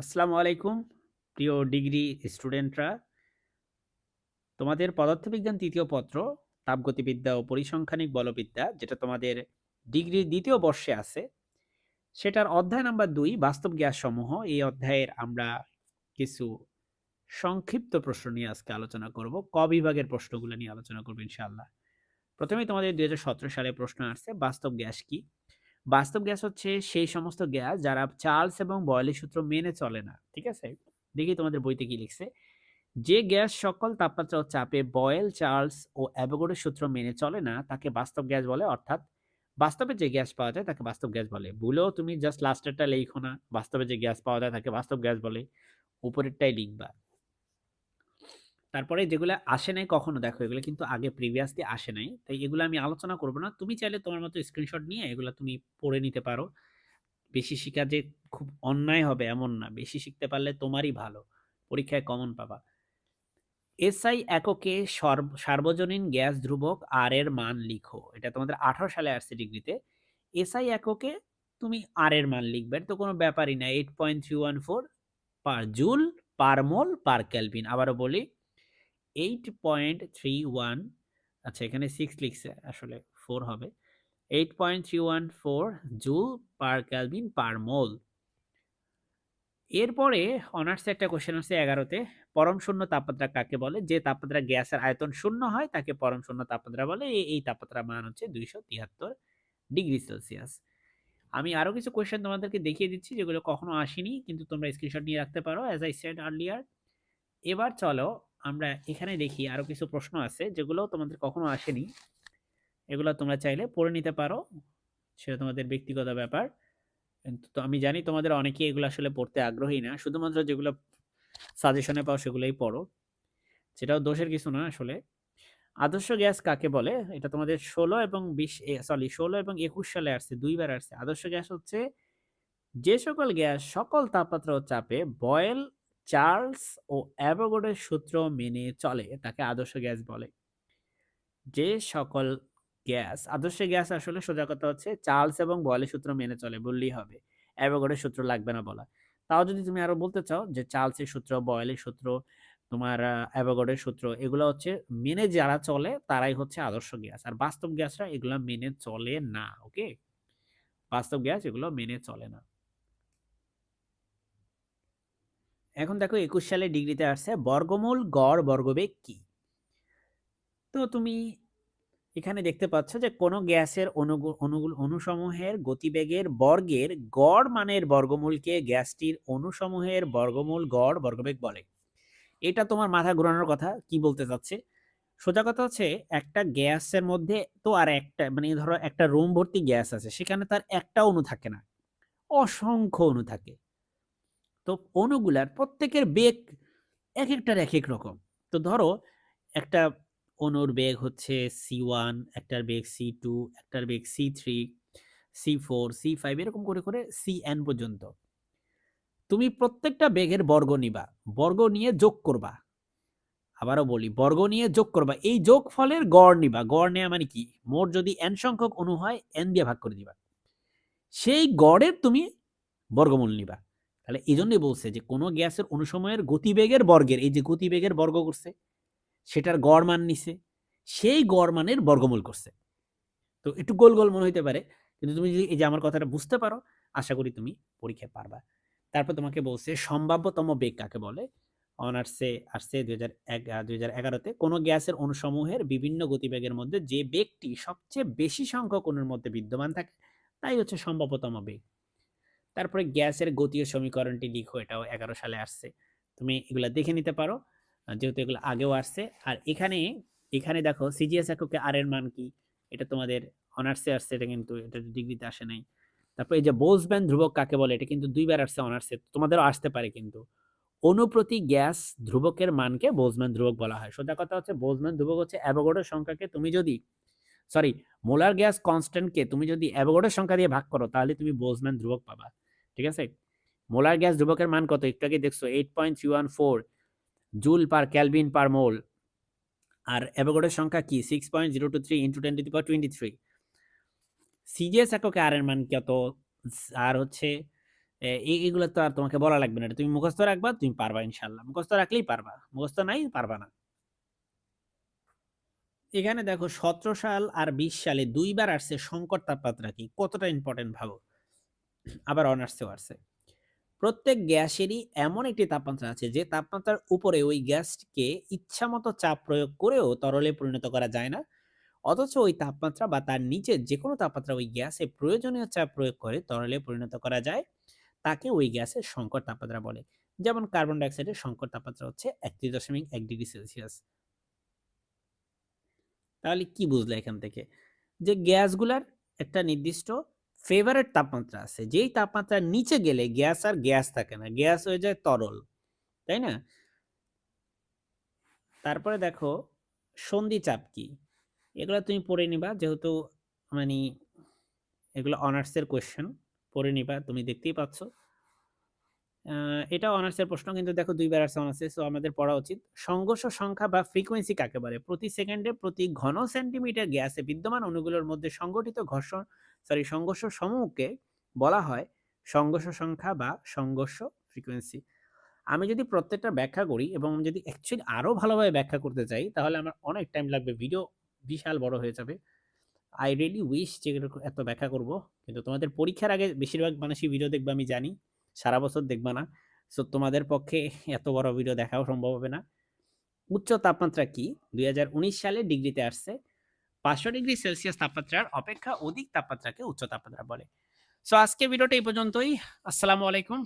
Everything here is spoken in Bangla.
আসসালামু আলাইকুম, প্রিয় ডিগ্রি স্টুডেন্টরা। তোমাদের পদার্থবিজ্ঞান তৃতীয় পত্র, তাপগতিবিদ্যা ও পরিসংখ্যানিক বলবিদ্যা, যেটা তোমাদের ডিগ্রির দ্বিতীয় বর্ষে আছে, সেটার অধ্যায় নাম্বার দুই, বাস্তব গ্যাস সমূহ এই অধ্যায়ের আমরা কিছু সংক্ষিপ্ত প্রশ্ন নিয়ে আজকে আলোচনা করব, ক বিভাগের প্রশ্নগুলো নিয়ে আলোচনা করব ইনশাআল্লাহ। প্রথমে তোমাদের দুই হাজার সতেরো সালে প্রশ্ন আসছে, বাস্তব গ্যাস কি? বাস্তব গ্যাস হচ্ছে সেই সমস্ত গ্যাস যারা চার্লস এবং বয়লের সূত্র মেনে চলে না, ঠিক আছে? দেখি তোমাদের বইতে কি লিখছে। যে গ্যাস সকল তাপমাত্রা ও চাপে বয়েল, চার্লস ও অ্যাভোগাড্রোর সূত্র মেনে চলে না, তাকে বাস্তব গ্যাস বলে, অর্থাৎ বাস্তবে যে গ্যাস পাওয়া যায় তাকে বাস্তব গ্যাস বলে। ভুলেও তুমি জাস্ট লাস্টেরটা লিখো না, বাস্তবে যে গ্যাস পাওয়া যায় তাকে বাস্তব গ্যাস বলে। উপরেরটাই লিখবা। তারপরে যেগুলো আসে নাই কখনো দেখো, এগুলো কিন্তু আগে প্রিভিয়াসলি আসে নাই। তাই এগুলো আমি আলোচনা করব না। তুমি চাইলে তোমার মতো স্ক্রিনশট নিয়ে এগুলো তুমি পড়ে নিতে পারো। বেশি শিখা যে খুব অন্যায় হবে এমন না। বেশি শিখতে পারলে তোমারই ভালো। পরীক্ষায় কমন পাবা। এসআই এককে সার্বজনীন গ্যাস ধ্রুবক আর এর মান লিখো। এটা তোমাদের আঠারো সালে আসছে ডিগ্রিতে এসআই এককে তুমি আর এর মান লিখবে। তো কোনো ব্যাপারই না। Eight point three one four per joule per mole per Kelvin আবারও বলি এইট পয়েন্ট থ্রি ওয়ান আচ্ছা এখানে সিক্স লিখছে, আসলে ফোর হবে। Eight point three one four joule per Kelvin per mole. এরপরে অনার্সে একটা কোশ্চেন আছে এগারোতে, পরম শূন্য তাপমাত্রা কাকে বলে? যে তাপমাত্রা গ্যাসের আয়তন শূন্য হয়, তাকে পরম শূন্য তাপমাত্রা বলে। এই তাপমাত্রা মান হচ্ছে দুইশো তিয়াত্তর ডিগ্রি সেলসিয়াস। আমি আরও কিছু কোয়েশ্চেন তোমাদেরকে দেখিয়ে দিচ্ছি, যেগুলো কখনো আসেনি, কিন্তু তোমরা স্ক্রিনশট নিয়ে রাখতে পারো অ্যাজ আই সেড আর্লিয়ার এবার চলো আমরা এখানে দেখি আরও কিছু প্রশ্ন আছে, যেগুলো তোমাদের কখনো আসেনি। এগুলো তোমরা চাইলে পড়ে নিতে পারো, সেটা তোমাদের ব্যক্তিগত ব্যাপার। কিন্তু তো আমি জানি তোমাদের অনেকেই এগুলো আসলে পড়তে আগ্রহী না, শুধুমাত্র যেগুলো সাজেশনে পাও সেগুলোই পড়ো। সেটাও দোষের কিছু না আসলে। আদর্শ গ্যাস কাকে বলে? এটা তোমাদের ষোলো এবং বিশ সরি ষোলো এবং একুশ সালে আসছে, দুইবার আসছে। আদর্শ গ্যাস হচ্ছে যে সকল গ্যাস সকল তাপমাত্রা ও চাপে বয়েল চার্লস ও অ্যাভোগাড্রোর সূত্র মেনে চলে তাকে আদর্শ গ্যাস বলে। যে সকল গ্যাস, আদর্শ গ্যাস আসলে সোজা কথা হচ্ছে চার্লস এবং বয়েলের সূত্র মেনে চলে, বললেই হবে। অ্যাভোগাড্রোর সূত্র লাগবে না বলা। তাও যদি তুমি আরও বলতে চাও যে চার্লসের সূত্র, বয়েলের সূত্র, তোমার অ্যাভোগাড্রোর সূত্র, এগুলো হচ্ছে মেনে যারা চলে তারাই হচ্ছে আদর্শ গ্যাস। আর বাস্তব গ্যাসরা এগুলো মেনে চলে না ওকে বাস্তব গ্যাস এগুলো মেনে চলে না। এখন দেখো একুশ সালে ডিগ্রিতে আসছে, বর্গমূল গড় বর্গবেগ কি? তো তুমি এখানে দেখতে পাচ্ছ যে কোন গ্যাসের অনুগুল, অনুসমূহের গতিবেগের বর্গের গড় মানের বর্গমূলকে গ্যাসটির অনুসমূহের বর্গমূল গড় বর্গবেগ বলে। এটা তোমার মাথা ঘোরানোর কথা, কি বলতে চাচ্ছে? সোজা কথা হচ্ছে একটা গ্যাসের মধ্যে তো আর একটা মানে ধরো একটা রুম ভর্তি গ্যাস আছে, সেখানে তার একটা অণু থাকে না, অসংখ্য অণু থাকে। তো অণুগুলার প্রত্যেকের বেগ এক একটার এক এক রকম। তো ধরো, একটা অণুর বেগ হচ্ছে সি ওয়ান একটার বেগ সি টু একটার বেগ C three C four C five এরকম করে করে সি এন পর্যন্ত। তুমি প্রত্যেকটা বেগের বর্গ নিবা, বর্গ নিয়ে যোগ করবা। আবারও বলি, বর্গ নিয়ে যোগ করবা, এই যোগ ফলের গড় নিবা। গড় নেওয়া মানে কি? মোট যদি এন সংখ্যক অণু হয় এন দিয়ে ভাগ করে দিবা। সেই গড়ের তুমি বর্গমূল নিবা। তাহলে এই জন্যই বলছে যে, কোনো গ্যাসের অনুসময়ের গতিবেগের বর্গের, এই যে গতিবেগের বর্গ করছে, সেটার গড় মান নিছে, সেই গড় মানের বর্গমূল করছে। তো একটু গোল গোল মনে হইতে পারে, কিন্তু তুমি যদি এই যে আমার কথাটা বুঝতে পারো, আশা করি তুমি পরীক্ষায় পারবা। তারপর তোমাকে বলছে, সম্ভাব্যতম বেগ কাকে বলে? অনার্সে আসছে দুই হাজার দুই হাজার এগারোতে, কোনো গ্যাসের অনুসমূহের বিভিন্ন গতিবেগের মধ্যে যে বেগটি সবচেয়ে বেশি সংখ্যক অনুর মধ্যে বিদ্যমান থাকে, তাই হচ্ছে সম্ভাব্যতম বেগ। তারপরে গ্যাসের গতীয় সমীকরণটি লিখো, এটাও এগারো সালে আসছে। তুমি এগুলা দেখে নিতে পারো যেহেতু এগুলো আগেও আসছে। আর এখানে এখানে দেখো সিজিএস এককে আর এর মান কি? এটা তোমাদের অনার্সে আসছে, এটা কিন্তু, এটা ডিগ্রিতে আসে নাই। তারপর এই যে বোলসব্যান ধ্রুবক কাকে বলে, এটা কিন্তু দুইবার আসছে অনার্সে তোমাদেরও আসতে পারে কিন্তু। অনুপ্রতি গ্যাস ধ্রুবকের মানকে বোলসম্যান ধ্রুবক বলা হয়। সোজা কথা হচ্ছে বোলসম্যান ধ্রুবক হচ্ছে অ্যাভোগাড্রোর সংখ্যাকে তুমি যদি সরি মোলার গ্যাস কনস্ট্যান্টকে তুমি যদি অ্যাভোগাড্রোর সংখ্যা দিয়ে ভাগ করো, তাহলে তুমি বোলসম্যান ধ্রুবক পাবা। ঠিক আছে? মোলার গ্যাস ধ্রুবকের মান কত? একটু আগে দেখছ eight point three one four joule per Kelvin per mole আর অ্যাভোগাড্রোর সংখ্যা কি? Six point zero two three into ten to the power twenty three CGS এককে আর এর মান কত? আর হচ্ছে, এ, এ- তো আর তোমাকে বলা লাগবে না। তুমি মুখস্থ রাখবা, তুমি পারবা ইনশাল্লাহ মুখস্থ রাখলেই পারবা, মুখস্থ নাই, পারবা না। এখানে দেখো, সতেরো সাল আর বিশ সালে দুইবার আসছে সংকট তাপমাত্রা কি? কতটা ইম্পর্টেন্ট ভাবো? আবার অনার্সেও আসছে। প্রত্যেক গ্যাসেরই এমন একটি তাপমাত্রা আছে যে তাপমাত্রার উপরে ওই গ্যাসকে ইচ্ছামতো চাপ প্রয়োগ করেও তরলে পরিণত করা যায় না। অথচ ওই তাপমাত্রা বা তার নিচে যে কোনো তাপমাত্রা ওই গ্যাসে প্রয়োজনীয় চাপ প্রয়োগ করে তরলে পরিণত করা যায়। তাকে ওই গ্যাসের সংকট তাপমাত্রা বলে। যেমন কার্বন ডাইঅক্সাইডের সংকট তাপমাত্রা হচ্ছে একত্রিশ দশমিক এক ডিগ্রি সেলসিয়াস। তাহলে কি বুঝলে এখান থেকে? যে গ্যাসগুলার একটা নির্দিষ্ট ফেভারেট তাপমাত্রা আছে। যেই তাপমাত্রার নিচে গেলে গ্যাস আর গ্যাস থাকে না, গ্যাস হয়ে যায় তরল, তাই না? তারপরে দেখো, সন্ধি চাপ কি? এগুলো তুমি পড়ে নিবা, যেহেতু মানে এগুলো অনার্সের কোয়েশ্চেন পড়ে নিবা, তুমি দেখতেই পাচ্ছ। এটা অনার্সের প্রশ্ন, কিন্তু দেখো দুইবার আসছে অনার্সে সো আমাদের পড়া উচিত। সংঘর্ষ সংখ্যা বা ফ্রিকোয়েন্সি কাকে বলে? প্রতি সেকেন্ডে প্রতি ঘন সেন্টিমিটার গ্যাসে বিদ্যমান অণুগুলোর মধ্যে সংগঠিত ঘর্ষণ সরি সংঘর্ষ সমূহকে বলা হয় সংঘর্ষ সংখ্যা বা সংঘর্ষ ফ্রিকোয়েন্সি আমি যদি প্রত্যেকটা ব্যাখ্যা করি এবং যদি অ্যাকচুয়ালি আরও ভালোভাবে ব্যাখ্যা করতে চাই, তাহলে আমার অনেক টাইম লাগবে ভিডিও বিশাল বড় হয়ে যাবে। আই রিয়েলি উইশ যে এত ব্যাখ্যা করব, কিন্তু তোমাদের পরীক্ষার আগে বেশিরভাগ মানুষই ভিডিও দেখবে, আমি জানি। সারা বছর দেখবা না। সো তোমাদের পক্ষে এত বড় ভিডিও দেখাও সম্ভব হবে না। উচ্চ তাপমাত্রা কি? দুই হাজার উনিশ সালে ডিগ্রিতে আসছে। পাঁচশো ডিগ্রি সেলসিয়াস তাপমাত্রার অপেক্ষা অধিক তাপমাত্রাকে উচ্চ তাপমাত্রা বলে। সো আজকে ভিডিওটা এই পর্যন্তই। আসসালামু আলাইকুম।